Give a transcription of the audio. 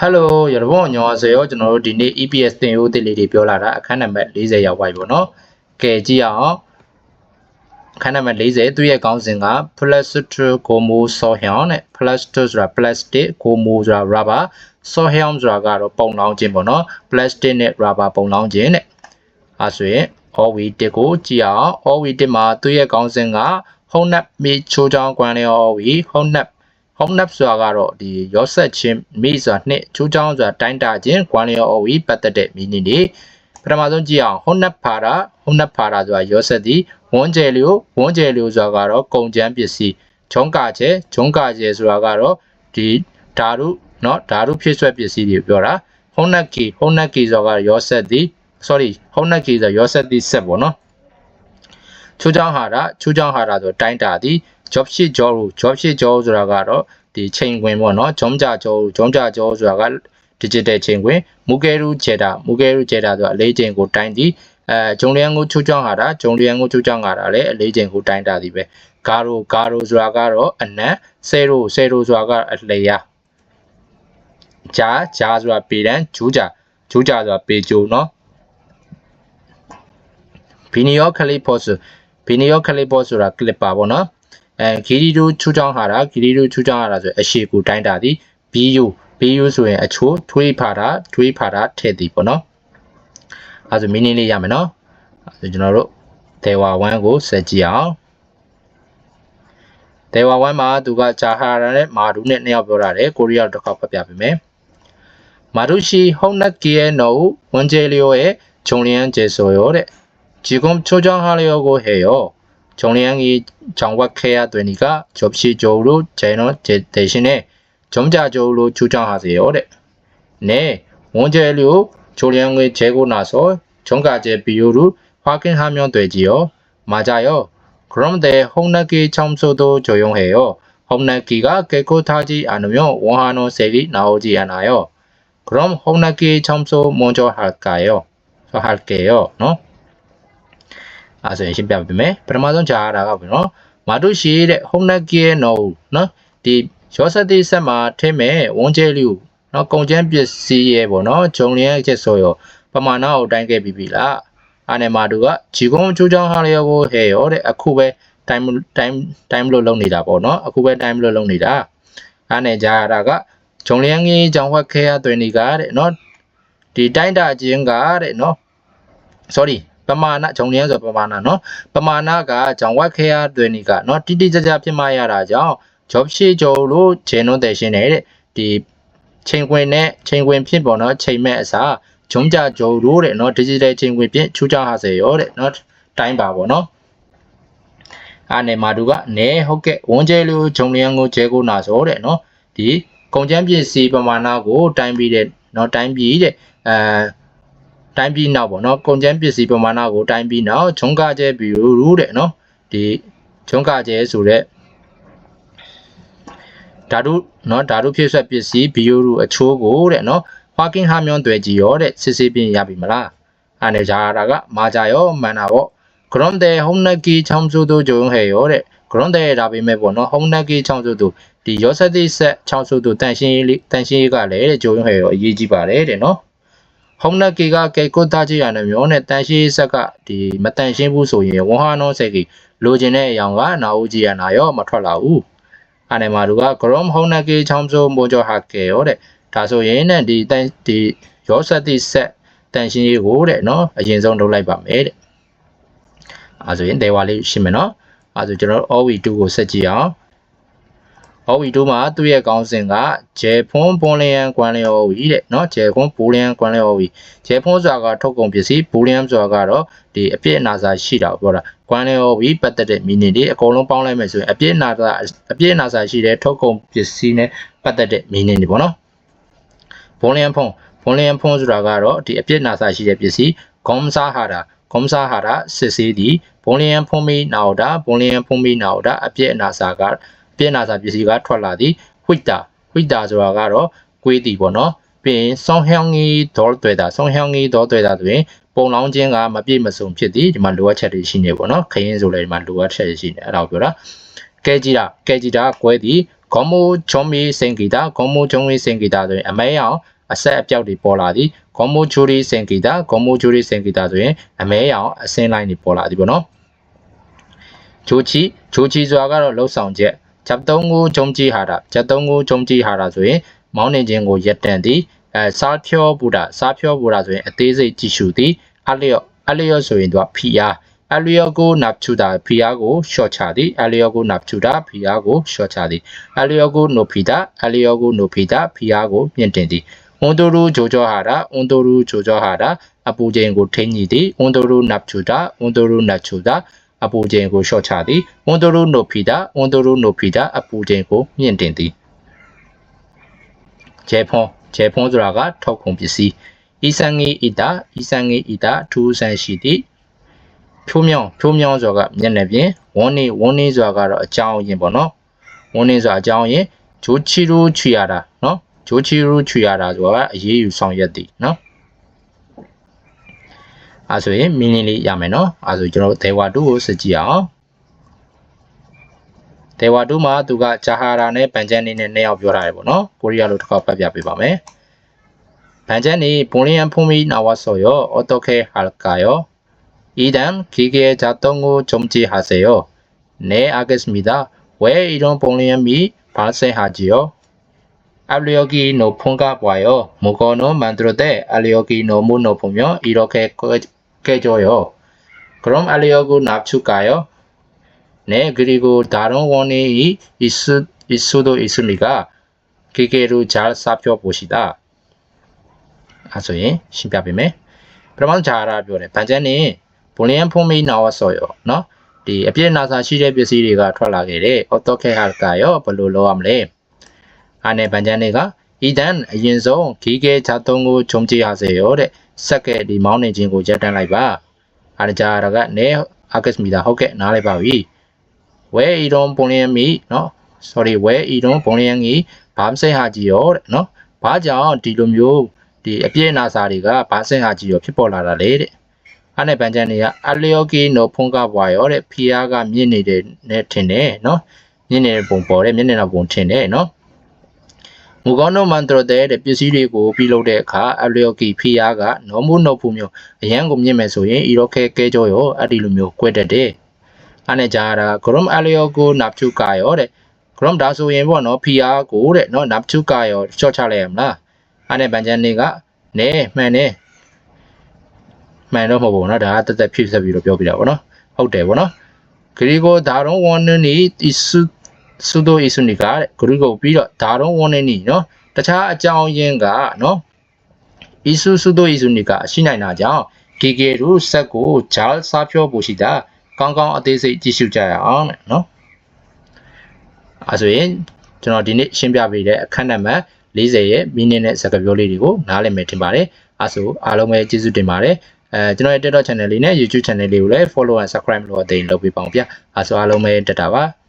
Hello 여러분 안녕하세요ကျွန်တော်တို့ဒီနေ့ EPS သင်ရိုးသစ်လေးတွေပြောလာတာအခန်းနံပါတ်40ရောက်ပါပြီပေါ့နော်ကဲကြည့်အောင်အခန်းနံပါတ်40သူ့ရဲ့ခေါင်းစဉ်က plastic gomo sohyang နဲ့ plastic ဆိုတာ plastic gomo ဆိုတာ rubber sohyang ဆိုတာကတော့ပုံလောင်းခြင်းပေါ့နော် plastic နဲ့ rubber ပုံလောင်းခြင်းနဲ့အဲဆိုရင် OV1 ကိုကြည့်အောင် OV1 မှာသူ့ရဲ့ခေါင်းစဉ်က honap mi ချိုးချောင်းကွမ်းလျော OV honap home nap ဆိုတာကတော့ဒီရောဆက်ချင်းမိဆိုတာနှစ်ချိုးချောင်းဆိုတာတိုင်းတာခြင်းကွမ်းလျောအဝီပတ်သက်တဲ့ meaning တွေပထမဆုံးကြည့်အောင် home nap ဖာတာ home nap ဖာတာဆိုတာရောဆက်သည်ဝန်းကျယ်လျိုဝန်းကျယ်လျိုဆိုတာကတော့ကုန်ကျန်းပစ္စည်းဂျုံကာကျဲဂျုံကာကျဲဆိုတာကတော့ဒီဓာတုเนาะဓာတုဖြစ်ဆွဲပစ္စည်းတွေပြောတာ home nap key home nap key ဆိုတာကရောဆက်သည် sorry home nap key ဆိုတာရောဆက်သည်ဆက်ပေါ့နော်ချိုးချောင်းဟာတာချိုးချောင်းဟာတာဆိုတိုင်းတာသည် job ရှိ job လို့ job ရှိ job ဆိုတာကတော့ဒီချိန်ခွင်ပေါ့နော်ဂျုံကြ job ဂျုံကြ job ဆိုတာက digital ချိန်ခွင်မူကဲရူဂျေတာမူကဲရူဂျေတာဆိုတာအလေးချိန်ကိုတိုင်းသည်အဲဂျုံလျံကိုချိုးချောင်းဟာတာဂျုံလျံကိုချိုးချောင်းဟာတာလည်းအလေးချိန်ကိုတိုင်းတာသည်ပဲဂါရိုဂါရိုဆိုတာကတော့အနက်ဆယ်ရိုဆယ်ရိုဆိုတာကအလျာဂျာဂျာဆိုတာပေတန်းဂျူးဂျာဂျူးဂျာဆိုတာပေဂျိုနော်ဗီနီယောခလီပို့ဗီနီယောခလီပို့ဆိုတာကလစ်ပါပေါ့နော် အဲဂီရီဒိုချူချောင်းဟာတာဂီရီဒိုချူချောင်းဟာတာဆိုအရှိကိုတိုင်းတာသည်ဘီယိုဘီယိုဆိုရင်အချိုးထွေးဖာတာထွေးဖာတာထည့်သည်ပေါ့နော်အဲဆိုမီနင်းလေးရမယ်နော်အဲဆိုကျွန်တော်တို့ဒေဝါ1ကိုဆက်ကြည့်အောင်ဒေဝါဝမ်မှာသူကဂျာဟာရာနဲ့မာဒူနဲ့နှစ်ယောက်ပြောတာတယ်ကိုရီးယားတစ်ခေါက်ဖတ်ပြပေးမယ်မာဒူရှိဟုန်နက်ကီရဲ့နော်ဝန်ဂျေလီယိုရဲ့ဂျုံလျန်ဂျေဆိုရောတဲ့ဂျီကွန်ချိုချောင်းဟာလျောကိုဟဲ့ရော 정량이 장곽해야 되니까 접시적으로 제너 대신에 점자적으로 주장하세요. 네. 네. 원재료 조량을 재고 나서 정가제 비율을 확인하면 되지요. 맞아요. 그런데 홍락기 청소도 조용해요. 홍락기가 깨끗하지 않으면 원하는 색이 나오지 않아요. 그럼 홍락기 청소 먼저 할까요? 할게요. 너? အဲဆိုရင်ရှင်းပြပေးမယ်ပထမဆုံးကြားရတာကဘယ်နော်မာတုရှိတဲ့ home net gear နော်နော်ဒီရောစတိဆက်မှာထင်းမဲ့ဝန်ကျဲလူနော်ကုန်ကျန်းပစ္စည်းရဲ့ပေါ့နော်ဂျုံလျက်ချက်ဆိုရောပမာဏကိုတိုင်းခဲ့ပြီးပြီလားအာနေမာတူကဂျီကုန်းချိုးချောင်းဟာလျောကိုဟဲ့ရောတဲ့အခုပဲ time time time လို့လုပ်နေတာပေါ့နော်အခုပဲ time လို့လုပ်နေတာအာနေကြားရတာကဂျုံလျက်ကြီးကြောင်ဝက်ခဲရသွင်းနေကတဲ့နော်ဒီတိုင်းတာခြင်းကတဲ့နော် sorry ပမာဏဂျုံလျန်းဆိုပမာဏเนาะပမာဏကဂျောင်ဝက်ခဲရတွင်နီကเนาะတိတိကျကျဖြစ်မှရတာကြောင့် job ရှိကြုံလို့ဂျင်းလုံးတဲ့ရှင်းနေတဲ့ဒီချိန်ခွင်နဲ့ချိန်ခွင်ဖြစ်ပေါ်เนาะချိန်မဲ့အစားဂျုံကြကြုံလို့တဲ့เนาะ digital ချိန်ခွင်ဖြင့်ချူချဟာစေရောတဲ့เนาะတိုင်းပါပေါ့เนาะအာနေမာတူကနေဟုတ်ကဲ့ဝန်ကျဲလူဂျုံလျန်းကိုကျဲကိုနာဆိုတဲ့เนาะဒီကုန်ကျန်းပစ္စည်းပမာဏကိုတိုင်းပြီးတဲ့เนาะတိုင်းပြီးတဲ့အဲ တိုင်းပြီးနောက်ပေါ့နော်ကုန်ကျန်းပစ္စည်းပမာဏကိုတိုင်းပြီးနောက်ဂျုံကာကျဲဘီရူတဲ့နော်ဒီဂျုံကာကျဲဆိုတဲ့ဓာတုနော်ဓာတုဖြည့်ဆွက်ပစ္စည်းဘီယိုရူအချိုးကိုတဲ့နော်ဟွာကင်းဟာမြွန်တွယ်ကြည်ရောတဲ့စစ်စစ်ပြင်ရပြီမလားအဲ့နဲ့ဂျာရာကမာဂျာရောမန်နာပေါ့ဂရွန်တဲ့ဟုံနက်ကီချောင်းစုတို့ဂျုံဟဲရောတဲ့ဂရွန်တဲ့ဒါပေမဲ့ပေါ့နော်ဟုံနက်ကီချောင်းစုတို့ဒီရောဆက်သိဆက်ချောင်းစုတို့တန်ရှင်းရေးလေးတန်ရှင်းရေးကလည်းတဲ့ဂျုံဟဲရောအရေးကြီးပါတယ်တဲ့နော် ဟုံနကေကကေကိုတာချီရနဲ့မျိုးနဲ့တန်ရှင်းဆက်ကဒီမတန်ရှင်းဘူးဆိုရင်ဝဟာနောဆက်ကလိုချင်တဲ့အယောင်ကနာဦးကြီးရနာရောမထွက်လာဘူးအာနေမာတို့ကဂရုံဟုံနကေချောင်းစိုးမိုးကြောဟာကေရောတဲ့ဒါဆိုရင်နဲ့ဒီတန်ဒီရောဆက်တိဆက်တန်ရှင်းရေးကိုတဲ့နော်အရင်ဆုံးလုပ်လိုက်ပါမယ်တဲ့အဲဆိုရင်ဒေဝါလေးရှင်းမယ်နော်အဲဆိုကျွန်တော် OV2 ကိုဆက်ကြည့်အောင် ။ဟုတ်ပြီတို့မှာသူ့ရဲ့ကောင်းစဉ်ကဂျေဖွန်ဘွန်လျံကွမ်လျော်ဝီတဲ့နော်ဂျေဖွန်ဘူလျံကွမ်လျော်ဝီဂျေဖွန်ဆိုတာကထုတ်ကုန်ပစ္စည်းဘူလျံဆိုတာကတော့ဒီအပြစ်အနာစာရှိတာပေါ့လားကွမ်လျော်ဝီပတ်သက်တဲ့မီနစ်တွေအကုန်လုံးပေါင်းလိုက်မယ်ဆိုရင်အပြစ်အနာစာအပြစ်အနာစာရှိတဲ့ထုတ်ကုန်ပစ္စည်းနဲ့ပတ်သက်တဲ့မီနစ်တွေပေါ့နော်။ဘွန်လျံဖုန်ဘွန်လျံဖုန်ဆိုတာကတော့ဒီအပြစ်အနာစာရှိတဲ့ပစ္စည်းဂုံစာဟာတာဂုံစာဟာတာစစ်ဆေးသည်ဘွန်လျံဖုန်မီနာအော်တာဘွန်လျံဖုန်မီနာအော်တာအပြစ်အနာစာက ပြည့်နာစာပစ္စည်းကထွက်လာသည်ဝိတာဝိတာဆိုတာကတော့ကွေးတီပေါ့နော်ပြီးရင်ဆောင်းဟောင်းကြီးဒေါ်တွေ့တာဆောင်းဟောင်းကြီးဒေါ်တွေ့တာဆိုရင်ပုံလောင်းခြင်းကမပြည့်မစုံဖြစ်သည်ဒီမှာလိုအပ်ချက်တွေရှိနေပေါ့နော်ခရင်ဆိုလည်းဒီမှာလိုအပ်ချက်တွေရှိနေအဲ့ဒါကိုပြောတာကဲကြည့်တာကဲကြည့်တာကွဲသည်ခေါမိုးချုံမီစင်ဂီတာခေါမိုးချုံမီစင်ဂီတာဆိုရင်အမဲရောင်အဆက်အပြောက်တွေပေါ်လာသည်ခေါမိုးချိုရီစင်ဂီတာခေါမိုးချိုရီစင်ဂီတာဆိုရင်အမဲရောင်အစင်းလိုင်းတွေပေါ်လာသည်ပေါ့နော်ဂျိုချီဂျိုချီဆိုတာကတော့လှုပ်ဆောင်ချက် ဂျပ်တုံးကိုဂျုံကြည့်ဟာတာဂျပ်တုံးကိုဂျုံကြည့်ဟာတာဆိုရင်မောင်းနေခြင်းကိုရက်တန်သည်အဲစားဖြောဘူတာစားဖြောဘူတာဆိုရင်အသေးစိတ်ကြည့်ရှုသည်အလျော့အလျော့ဆိုရင်သူကဖီအားအလျော့ကိုနပ်ချူတာဖီအားကိုရှော့ချသည်အလျော့ကိုနပ်ချူတာဖီအားကိုရှော့ချသည်အလျော့ကိုနိုဖီတာအလျော့ကိုနိုဖီတာဖီအားကိုမြင့်တင်သည်အွန်တိုရူဂျိုဂျောဟာတာအွန်တိုရူဂျိုဂျောဟာတာအပူချိန်ကိုထိန်းညှိသည်အွန်တိုရူနပ်ချူတာအွန်တိုရူနပ်ချူတာ အပူချိန်ကိုရှော့ချသည်အွန်တိုရူနိုဖီတာအွန်တိုရူနိုဖီတာအပူချိန်ကိုမြင့်တင်သည်ဂျေဖွန်ဂျေဖွန်ဆိုတာကထောက်ခုံပစ္စည်းဤဆန်ငေးဤတာဤဆန်ငေးဤတာထူးဆန်ရှိသည်ဖြိုးမြောင်းဖြိုးမြောင်းဆိုတာကမျက်နှာပြင်ဝန်းနေဝန်းနေဆိုတာကတော့အကြောင်းရင်းပေါ့နော်ဝန်းနေဆိုတာအကြောင်းရင်းဂျိုချီရူချွေရတာနော်ဂျိုချီရူချွေရတာဆိုတာကအရေးယူဆောင်ရွက်သည်နော် အဲဆိုရင်မင်းလေးလေးရမယ်နော်အဲဆိုကျွန်တော်ဒေဝတူကိုစစ်ကြည့်အောင်ဒေဝတူမှာသူကဂျာဟာရာနဲ့ပန်ချန်နေနဲ့နှစ်ယောက်ပြောထားတယ်ပေါ့နော်ကိုရီးယားလိုတစ်ခါပတ်ပြပေးပါမယ်반전이 본리안 폼이 나왔어요. 어떻게 할까요? 이단 기계 작동 후 정지하세요. 네, 알겠습니다. 왜 이런 본리안이 발생하지요? 압력이 높은가 봐요. 무거운 만들 때 압력이 너무 높으면 이렇게 해줘요. 그럼 알려고 납출까요? 네, 그리고 다른 원인이 있을, 있을 수도 있습니다. 기계로 잘 살펴봅시다. 아소이 신비아비메. 그러면 잘 알아보래. 반전이 본인 품이 나왔어요. 너? 이 앞에 나사 시제 비시리가 돌아가게 어떻게 할까요? 별로 로함래. 안에 반전이가 ။ဤတန်းအရင်ဆုံးဂီးကဲချာသုံးကိုခြုံကြည့်ရစေရောတဲ့။ဆက်ကဲဒီမောင်းနေခြင်းကိုရပ်တန့်လိုက်ပါ။အားကြရကနေအကက်မီတာဟုတ်ကဲ့နားလိုက်ပါပြီ။ဝဲဤတော့ပုံလျင်မီနော် sorry ဝဲဤတော့ပုံလျင်ကြီးဘာမစိတ်ဟာကြီးရောတဲ့နော်။ဘာကြောင့်ဒီလိုမျိုးဒီအပြည့်အနာစာတွေကဘာစိတ်ဟာကြီးရောဖြစ်ပေါ်လာတာလဲတဲ့။အဲ့နဲ့ပန်ချန်တွေကအလျောကီနိုဖုန်ကဘွာရောတဲ့ဖီယားကမြင့်နေတဲ့နဲ့ထင်တယ်နော်။မြင့်နေတဲ့ပုံပေါ်တယ်မြင့်နေတာပုံထင်တယ်နော်။ မူကောင်းတော့မန်တရတဲ့ပစ္စည်းတွေကိုပြုလုပ်တဲ့အခါအလျော်ကီဖီယာကနော်မှုနော်ဖူမျိုးအရန်ကိုမြင့်မယ်ဆိုရင်အီရော့ခဲကဲကြောရောအဲ့ဒီလိုမျိုးကွဲတတ်တယ်။အဲ့နဲ့ကြာတာဂရုမ်အလျော်ကိုနပ်ချူကာရောတဲ့ဂရုမ်ဒါဆိုရင်ပေါ့နော်ဖီယာကိုတဲ့နော်နပ်ချူကာရောချော့ချလိုက်ရမလား။အဲ့နဲ့ဗန်ဂျန်နေကနေမှန်နေမှန်တော့မဟုတ်ဘူးနော်ဒါကတက်တက်ဖြည့်ဆက်ပြီးတော့ပြောပြတာပေါ့နော်။ဟုတ်တယ်ပေါ့နော်။ဂရီကိုဒါရုံဝန်နီအစ် စုသောယေစုနိကတဲ့ဂရုကိုပြီးတော့ဒါတော့ဝန်းနေနီနော်တခြားအကြောင်းရင်းကနော်ယေစုစုသောယေစုနိကရှိနိုင်တာကြောင့်ဒီကေရူဆက်ကိုဂျားစားပြောဖို့ရှိတာကောင်းကောင်းအသေးစိတ်ကြည့်ရှုကြရအောင်တဲ့နော်အဲဆိုရင်ကျွန်တော်ဒီနေ့ရှင်းပြပေးတဲ့အခန်းနံပါတ်40ရဲ့မိနစ်နဲ့စကားပြောလေးတွေကိုနားလည်မယ်ထင်ပါတယ်အဲဆိုအားလုံးပဲကျေးဇူးတင်ပါတယ်အဲကျွန်တော်ရဲ့ TikTok channel လေးနဲ့ YouTube channel လေးကိုလည်း follow and subscribe လို့အသိလုပ်ပေးပါအောင်ဗျ။အားဆိုအားလုံးပဲတက်တာပါ။